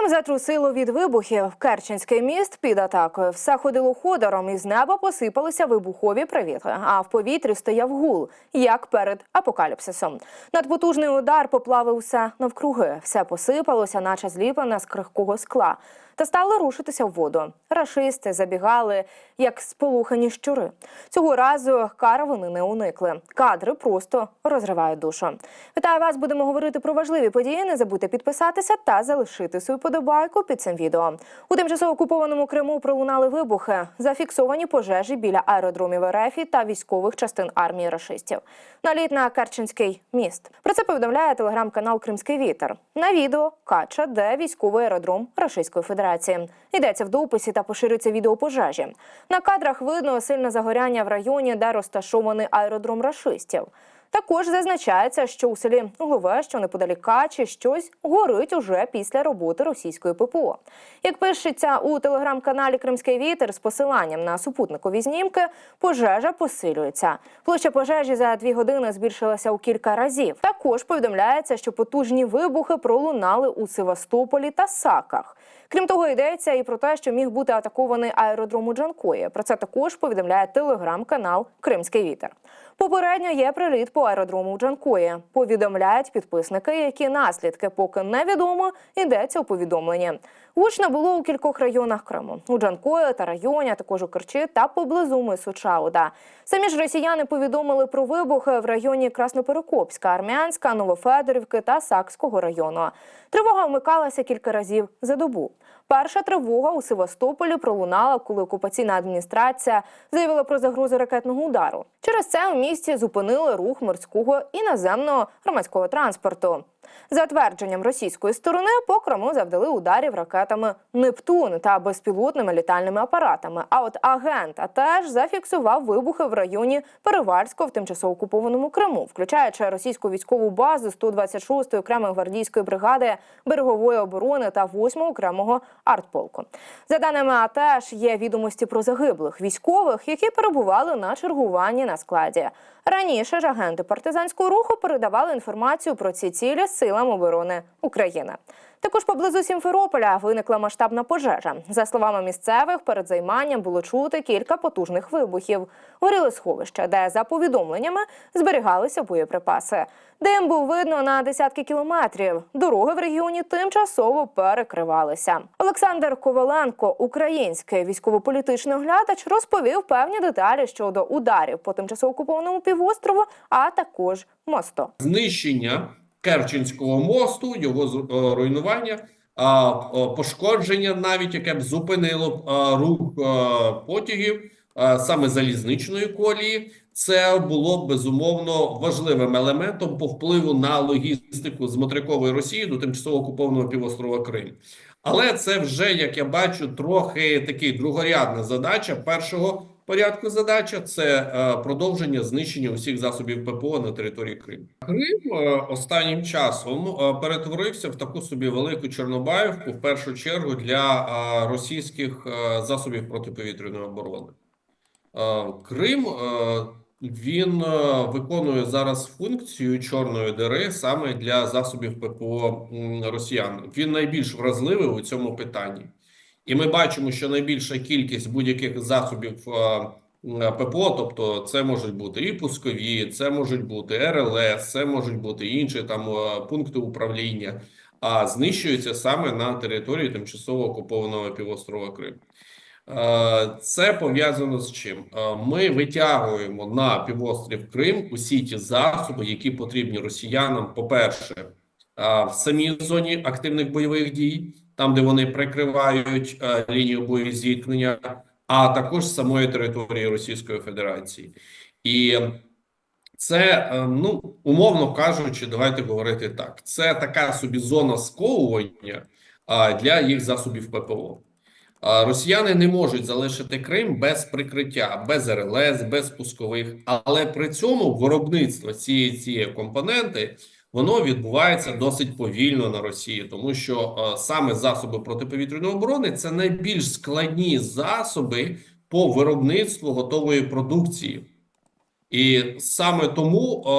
Крим затрусило від вибухів. Керченський міст під атакою. Все ходило ходором, і з неба посипалися вибухові привіти. А в повітрі стояв гул, як перед апокаліпсисом. Надпотужний удар поплавив усе навкруги. Все посипалося, наче зліплене з крихкого скла. Та стало рушитися в воду. Рашисти забігали, як сполухані щури. Цього разу кара вони не уникли. Кадри просто розривають душу. Вітаю вас! Будемо говорити про важливі події. Не забудьте підписатися та залишити свою подобайку під цим відео. У тимчасово окупованому Криму пролунали вибухи, зафіксовані пожежі біля аеродромів РФ та військових частин армії рашистів. Наліт на Керченський міст. Про це повідомляє телеграм-канал Кримський вітер. На відео Кача, де військовий аеродром Рашистської Федерації. Йдеться в дописі та поширюється відео пожежі. На кадрах видно сильне загоряння в районі, де розташований аеродром рашистів. Також зазначається, що у селі Голове, що неподалік Качі, щось горить уже після роботи російської ППО. Як пишеться у телеграм-каналі Кримський вітер з посиланням на супутникові знімки, пожежа посилюється. Площа пожежі за дві години збільшилася у кілька разів. Також повідомляється, що потужні вибухи пролунали у Севастополі та Саках. Крім того, йдеться і про те, що міг бути атакований аеродром у Джанкої. Про це також повідомляє телеграм-канал Кримський вітер. Попередньо є приліт по аеродрому у Джанкої. Повідомляють підписники, які наслідки поки невідомо. Йдеться у повідомленні. Гучно було у кількох районах Криму у Джанкої та районі, а також у Керчі та поблизу мису Чауда. Самі ж росіяни повідомили про вибухи в районі Красноперекопська, Армянська, Новофедорівки та Сакського району. Тривога вмикалася кілька разів за добу. Перша тривога у Севастополі пролунала, коли окупаційна адміністрація заявила про загрозу ракетного удару. Через це у місті зупинили рух морського і наземного громадського транспорту. За твердженням російської сторони, по Криму завдали ударів ракетами Нептун та безпілотними літальними апаратами. А от агент теж зафіксував вибухи в районі Перевальського в тимчасово окупованому Криму, включаючи російську військову базу 126-ї окремої гвардійської бригади берегової оборони та 8-го окремого артполку. За даними АТЕШ, є відомості про загиблих військових, які перебували на чергуванні на складі. Раніше ж агенти партизанського руху передавали інформацію про ці цілі силам оборони України. Також поблизу Сімферополя виникла масштабна пожежа. За словами місцевих, перед займанням було чути кілька потужних вибухів. Горіли сховища, де за повідомленнями зберігалися боєприпаси. Дим був видно на десятки кілометрів. Дороги в регіоні тимчасово перекривалися. Олександр Коваленко, український військово-політичний оглядач, розповів певні деталі щодо ударів по тимчасово окупованому півострову, а також мосту. знищення Керченського мосту, його е, руйнування, е, пошкодження, навіть яке б зупинило е, рух потягів саме залізничної колії. Це було б безумовно важливим елементом по впливу на логістику з материкової Росії до тимчасово окупованого півострова Крим. Але це вже, як я бачу, трохи такий другорядна задача. Першого порядку задача це е, продовження знищення усіх засобів ППО на території Криму. Крим е, останнім часом е, перетворився в таку собі велику Чорнобаївку, в першу чергу для російських засобів протиповітряної оборони. Крим він виконує зараз функцію чорної діри саме для засобів ППО росіян. Він найбільш вразливий у цьому питанні. І ми бачимо, що найбільша кількість будь-яких засобів ППО, тобто це можуть бути і пускові, це можуть бути РЛС, це можуть бути інші там пункти управління, а знищуються саме на території тимчасово окупованого півострова Крим. Це пов'язано з чим? Ми витягуємо на півострів Крим усі ті засоби, які потрібні росіянам. По-перше, е, в самій зоні активних бойових дій, там де вони прикривають е, лінію боєзіткнення, а також самої території Російської Федерації. І це, е, ну умовно кажучи, давайте говорити так: це така собі зона сковування для їх засобів ППО. Росіяни не можуть залишити Крим без прикриття, без РЛС, без пускових, але при цьому виробництво цієї цієї компоненти воно відбувається досить повільно на Росії, тому що е, саме засоби протиповітряної оборони це найбільш складні засоби по виробництву готової продукції. І саме тому е,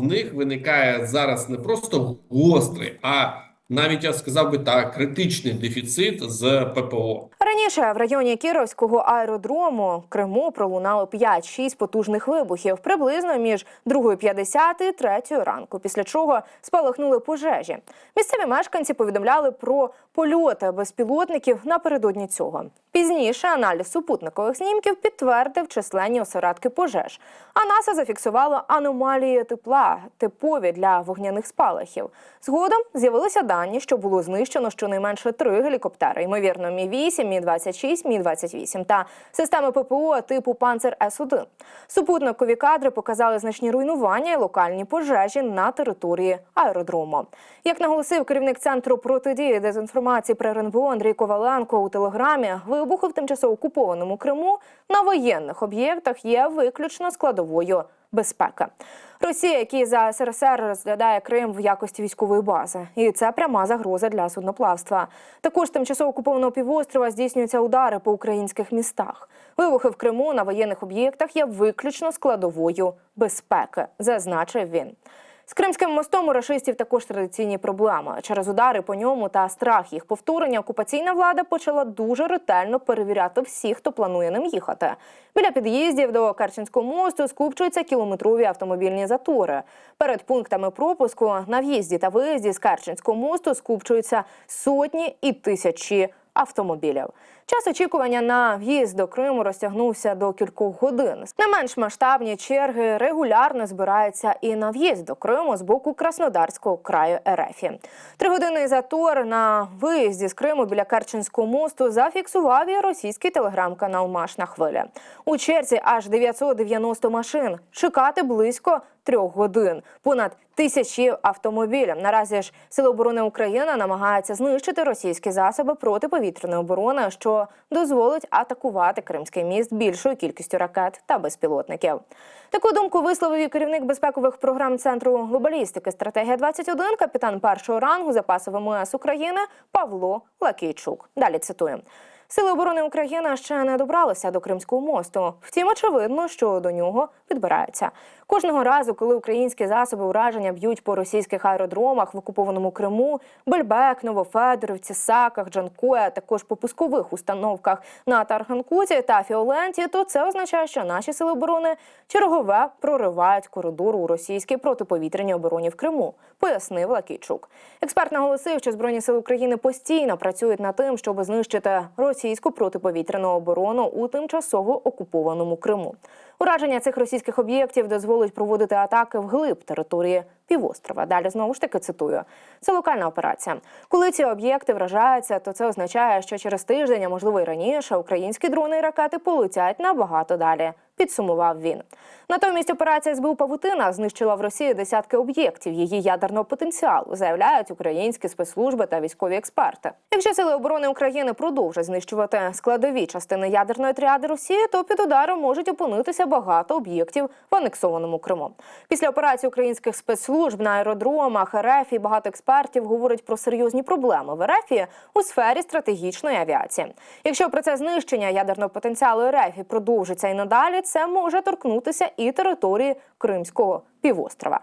в них виникає зараз не просто гострий, а навіть я сказав би так, критичний дефіцит з ППО. Раніше в районі Кіровського аеродрому Криму пролунало 5-6 потужних вибухів приблизно між 2.50 і 3 ранку, після чого спалахнули пожежі. Місцеві мешканці повідомляли про польоти безпілотників напередодні цього. Пізніше аналіз супутникових знімків підтвердив численні осередки пожеж. А НАСА зафіксувало аномалії тепла, типові для вогняних спалахів. Згодом з'явилися дані, що було знищено щонайменше три гелікоптери, ймовірно, Мі 8 Мі 26 Мі 28 та системи ППО типу Панцер С 1 Супутникові кадри показали значні руйнування і локальні пожежі на території аеродрому. Як наголосив керівник центру протидії дезінформації при РНБО Андрій Коваленко у телеграмі, вибухи в тимчасово окупованому Криму на воєнних об'єктах є виключно складовою безпеки. Росія, який за СРСР розглядає Крим в якості військової бази, і це пряма загроза для судноплавства. Також тимчасово окупованого півострова здійснюються удари по українських містах. Вибухи в Криму на воєнних об'єктах є виключно складовою безпеки, зазначив він. З Кримським мостом у рашистів також традиційні проблеми. Через удари по ньому та страх їх повторення окупаційна влада почала дуже ретельно перевіряти всіх, хто планує ним їхати. Біля під'їздів до Керченського мосту скупчуються кілометрові автомобільні затори. Перед пунктами пропуску на в'їзді та виїзді з Керченського мосту скупчуються сотні і тисячі автомобілів. Час очікування на в'їзд до Криму розтягнувся до кількох годин. Не менш масштабні черги регулярно збираються і на в'їзд до Криму з боку Краснодарського краю РФ. Тригодинний затор на виїзді з Криму біля Керченського мосту зафіксував і російський телеграм-канал Маш на хвилі. У черзі аж 990 машин. Чекати близько трьох годин. Понад тисячі автомобілів. Наразі ж Сили оборони України намагаються знищити російські засоби протиповітряної оборони, що дозволить атакувати Кримський міст більшою кількістю ракет та безпілотників. Таку думку висловив і керівник безпекових програм центру глобалістики стратегія 21 капітан першого рангу запасу ВМС України Павло Лакійчук. Далі цитую. Сили оборони України ще не добралися до Кримського мосту. Втім, очевидно, що до нього підбираються. Кожного разу, коли українські засоби ураження б'ють по російських аеродромах в окупованому Криму, Бельбек, Новофедорівці, Саках, Джанкої, а також по пускових установках на Тарханкуті та Фіоленті, то це означає, що наші сили оборони чергове проривають коридор у російській протиповітряній обороні в Криму, пояснив Лакійчук. Експерт наголосив, що збройні сили України постійно працюють над тим, щоб знищити російську протиповітряну оборону у тимчасово окупованому Криму. Ураження цих російських об'єктів дозволить проводити атаки вглиб території півострова. Далі знову ж таки цитую: це локальна операція. Коли ці об'єкти вражаються, то це означає, що через тиждень, а можливо й раніше, українські дрони і ракети полетять набагато далі. Підсумував він. Натомість операція СБУ Павутина знищила в Росії десятки об'єктів її ядерного потенціалу, заявляють українські спецслужби та військові експерти. Якщо сили оборони України продовжать знищувати складові частини ядерної тріади Росії, то під ударом можуть опинитися багато об'єктів в анексованому Криму. Після операції українських спецслужб на аеродромах РФ і багато експертів говорять про серйозні проблеми в РФ у сфері стратегічної авіації. Якщо процес знищення ядерного потенціалу РФ продовжиться і надалі, це може торкнутися і території Кримського півострова.